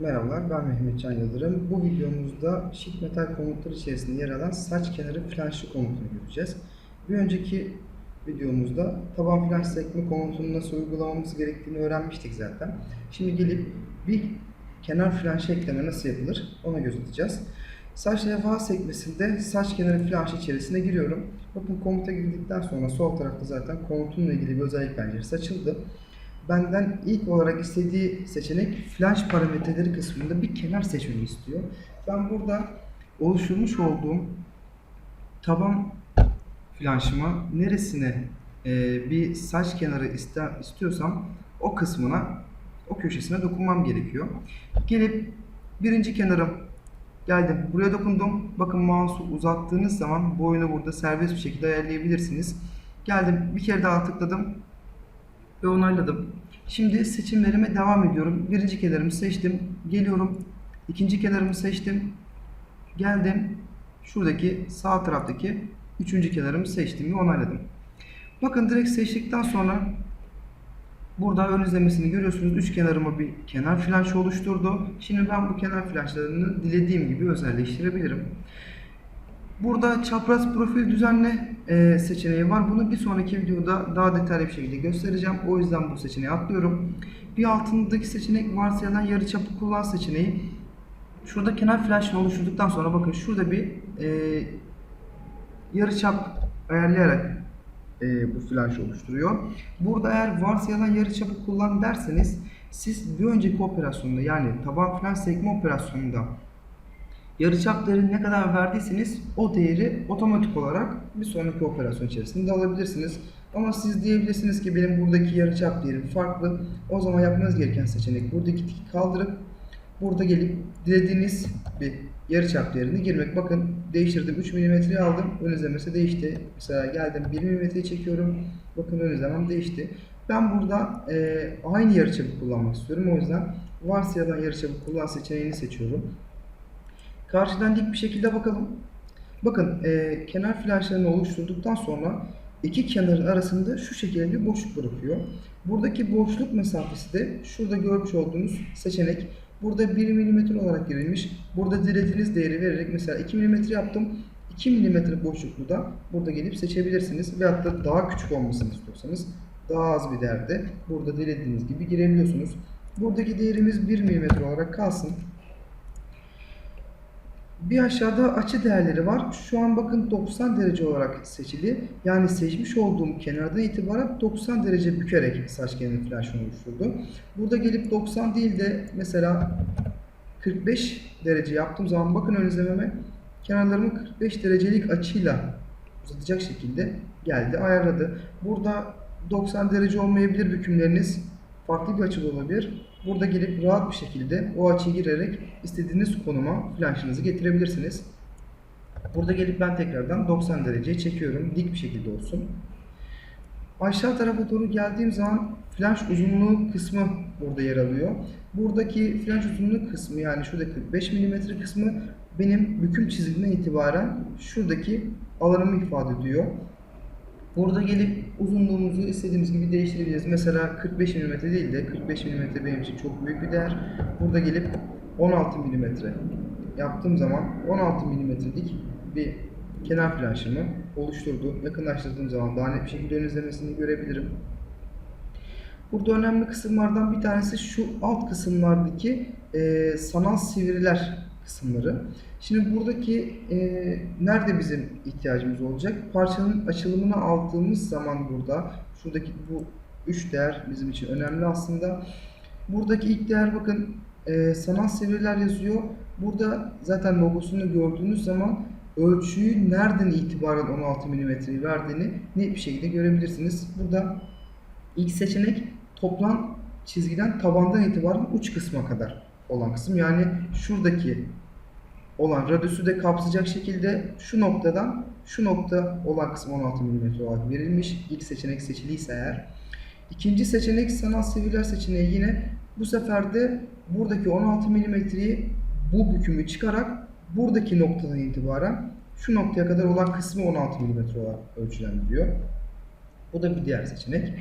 Merhabalar, ben Mehmetcan Yıldırım. Bu videomuzda sheet metal komutları içerisinde yer alan saç kenarı flanşı komutunu göreceğiz. Bir önceki videomuzda taban flanş sekme komutunu nasıl uygulamamız gerektiğini öğrenmiştik zaten. Şimdi gelip bir kenar flanşı ekleme nasıl yapılır ona göz atacağız. Saç levha sekmesinde saç kenarı flanşı içerisine giriyorum. Bakın komuta girdikten sonra sol tarafta zaten komutunla ilgili bir özellik penceresi açıldı benden ilk olarak istediği seçenek flash parametreleri kısmında bir kenar seçmemi istiyor. Ben burada oluşturmuş olduğum taban flanşıma neresine e, bir saç kenarı iste, istiyorsam o kısmına, o köşesine dokunmam gerekiyor. Gelip birinci kenarım geldim. Buraya dokundum. Bakın mouse'u uzattığınız zaman boyunu burada serbest bir şekilde ayarlayabilirsiniz. Geldim. Bir kere daha tıkladım ve onayladım. Şimdi seçimlerime devam ediyorum. Birinci kenarımı seçtim. Geliyorum. İkinci kenarımı seçtim. Geldim. Şuradaki sağ taraftaki üçüncü kenarımı seçtim ve onayladım. Bakın direkt seçtikten sonra burada ön izlemesini görüyorsunuz. Üç kenarıma bir kenar flanşı oluşturdu. Şimdi ben bu kenar flanşlarını dilediğim gibi özelleştirebilirim. Burada çapraz profil düzenle e, seçeneği var. Bunu bir sonraki videoda daha detaylı bir şekilde göstereceğim. O yüzden bu seçeneği atlıyorum. Bir altındaki seçenek varsayılan yarıçapı kullan seçeneği. Şurada kenar flash'ını oluşturduktan sonra bakın şurada bir e, yarıçap ayarlayarak e, bu flash oluşturuyor. Burada eğer varsayılan yarıçapı kullan derseniz siz bir önceki operasyonda yani taban flash sekme operasyonunda yarıçap değerini ne kadar verdiyseniz o değeri otomatik olarak bir sonraki operasyon içerisinde alabilirsiniz. Ama siz diyebilirsiniz ki benim buradaki yarıçap değerim farklı. O zaman yapmanız gereken seçenek buradaki tiki kaldırıp burada gelip dilediğiniz bir yarıçap değerini girmek. Bakın değiştirdim 3 mm'yi aldım. Ön izlemesi değişti. Mesela geldim 1 mm'yi çekiyorum. Bakın ön izlemem değişti. Ben burada e, aynı yarıçapı kullanmak istiyorum. O yüzden varsayılan yarıçapı kullan seçeneğini seçiyorum. Karşıdan dik bir şekilde bakalım. Bakın e, kenar flanşlarını oluşturduktan sonra iki kenarın arasında şu şekilde bir boşluk bırakıyor. Buradaki boşluk mesafesi de şurada görmüş olduğunuz seçenek. Burada 1 mm olarak girilmiş. Burada dilediğiniz değeri vererek mesela 2 mm yaptım. 2 mm boşluklu da burada gelip seçebilirsiniz. Veyahut da daha küçük olmasını istiyorsanız daha az bir değerde burada dilediğiniz gibi girebiliyorsunuz. Buradaki değerimiz 1 mm olarak kalsın. Bir aşağıda açı değerleri var. Şu an bakın 90 derece olarak seçili. Yani seçmiş olduğum kenardan itibaren 90 derece bükerek saç kenarı flaşını oluşturdu. Burada gelip 90 değil de mesela 45 derece yaptığım zaman bakın ön izlememe kenarlarımı 45 derecelik açıyla uzatacak şekilde geldi, ayarladı. Burada 90 derece olmayabilir bükümleriniz. Farklı bir açıda olabilir. Burada gelip rahat bir şekilde o açıyı girerek istediğiniz konuma flanşınızı getirebilirsiniz. Burada gelip ben tekrardan 90 dereceye çekiyorum. Dik bir şekilde olsun. Aşağı tarafa doğru geldiğim zaman flanş uzunluğu kısmı burada yer alıyor. Buradaki flanş uzunluğu kısmı yani şurada 45 mm kısmı benim büküm çizgimden itibaren şuradaki alanımı ifade ediyor. Burada gelip uzunluğumuzu istediğimiz gibi değiştirebiliriz. Mesela 45 mm değil de 45 mm benim için çok büyük bir değer. Burada gelip 16 mm yaptığım zaman 16 mm'lik bir kenar flanşımı oluşturdu. Yakınlaştırdığım zaman daha net bir şekilde ön izlemesini görebilirim. Burada önemli kısımlardan bir tanesi şu alt kısımlardaki e, sanal sivriler kısımları. Şimdi buradaki e, nerede bizim ihtiyacımız olacak? Parçanın açılımını aldığımız zaman burada şuradaki bu üç değer bizim için önemli aslında. Buradaki ilk değer bakın e, sanal sivriler yazıyor. Burada zaten logosunu gördüğünüz zaman ölçüyü nereden itibaren 16 mm'yi verdiğini net bir şekilde görebilirsiniz. Burada ilk seçenek toplam çizgiden tabandan itibaren uç kısma kadar olan kısım. Yani şuradaki olan radyüsü de kapsayacak şekilde şu noktadan şu nokta olan kısım 16 mm olarak verilmiş. İlk seçenek seçiliyse eğer. İkinci seçenek sanal sivriler seçeneği yine bu sefer de buradaki 16 mm'yi bu bükümü çıkarak buradaki noktadan itibaren şu noktaya kadar olan kısmı 16 mm olarak ölçülendiriyor. Bu da bir diğer seçenek.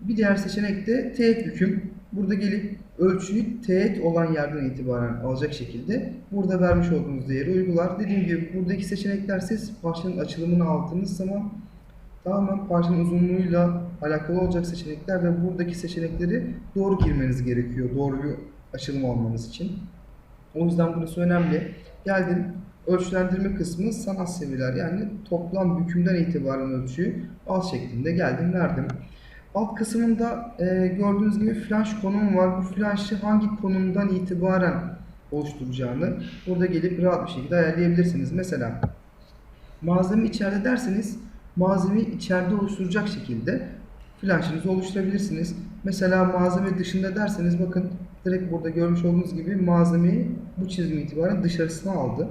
Bir diğer seçenek de teğet büküm. burada gelip ölçüyü teğet olan yerden itibaren alacak şekilde burada vermiş olduğunuz değeri uygular. Dediğim gibi buradaki seçenekler siz parçanın açılımını aldığınız zaman tamamen parçanın uzunluğuyla alakalı olacak seçenekler ve buradaki seçenekleri doğru girmeniz gerekiyor. Doğru bir açılım almanız için. O yüzden burası önemli. Geldim ölçülendirme kısmı sanat seviyeler yani toplam bükümden itibaren ölçüyü al şeklinde geldim verdim. Alt kısmında e, gördüğünüz gibi flanş konum var. Bu flanşı hangi konumdan itibaren oluşturacağını burada gelip rahat bir şekilde ayarlayabilirsiniz. Mesela malzeme içeride derseniz malzemeyi içeride oluşturacak şekilde flanşınızı oluşturabilirsiniz. Mesela malzeme dışında derseniz bakın direkt burada görmüş olduğunuz gibi malzemeyi bu çizim itibaren dışarısına aldı.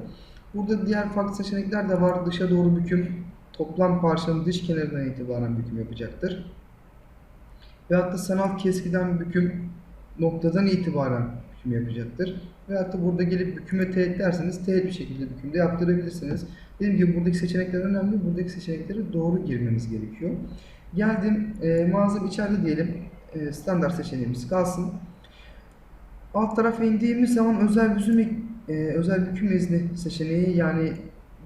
Burada diğer farklı seçenekler de var. Dışa doğru büküm toplam parçanın dış kenarından itibaren büküm yapacaktır. Veyahut da sanal keskiden büküm noktadan itibaren büküm yapacaktır. Veyahut da burada gelip büküme teğet derseniz teğet bir şekilde bükümde yaptırabilirsiniz. Dediğim gibi buradaki seçenekler önemli. Buradaki seçenekleri doğru girmemiz gerekiyor. Geldim e, malzeme içeride diyelim. E, standart seçeneğimiz kalsın. Alt tarafa indiğimiz zaman özel büküm, e, özel büküm izni seçeneği yani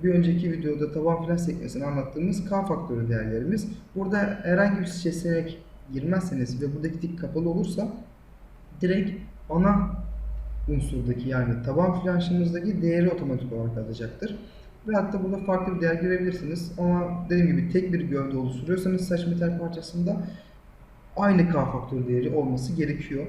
bir önceki videoda taban fren sekmesini anlattığımız K faktörü değerlerimiz. Burada herhangi bir seçenek girmezseniz ve buradaki dik kapalı olursa direkt ana unsurdaki yani taban flanşımızdaki değeri otomatik olarak alacaktır. Ve hatta burada farklı bir değer girebilirsiniz. Ama dediğim gibi tek bir gövde oluşturuyorsanız saç metal parçasında aynı K faktörü değeri olması gerekiyor.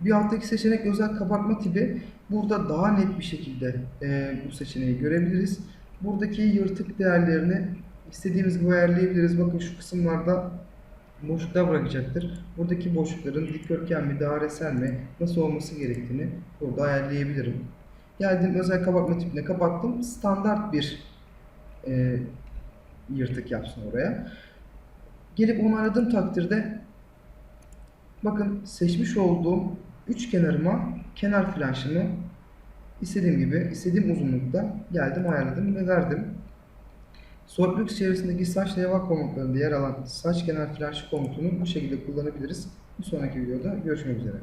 Bir alttaki seçenek özel kabartma tipi. Burada daha net bir şekilde e, bu seçeneği görebiliriz. Buradaki yırtık değerlerini istediğimiz gibi ayarlayabiliriz. Bakın şu kısımlarda boşluklar bırakacaktır. Buradaki boşlukların dikdörtgen mi, dairesel mi, nasıl olması gerektiğini burada ayarlayabilirim. Geldim özel kabartma tipine kapattım. Standart bir e, yırtık yapsın oraya. Gelip onayladığım takdirde bakın seçmiş olduğum üç kenarıma kenar flanşımı istediğim gibi, istediğim uzunlukta geldim ayarladım ve verdim. SolidWorks çevresindeki saç levha komutlarında yer alan saç kenar flanşı komutunu bu şekilde kullanabiliriz. Bir sonraki videoda görüşmek üzere.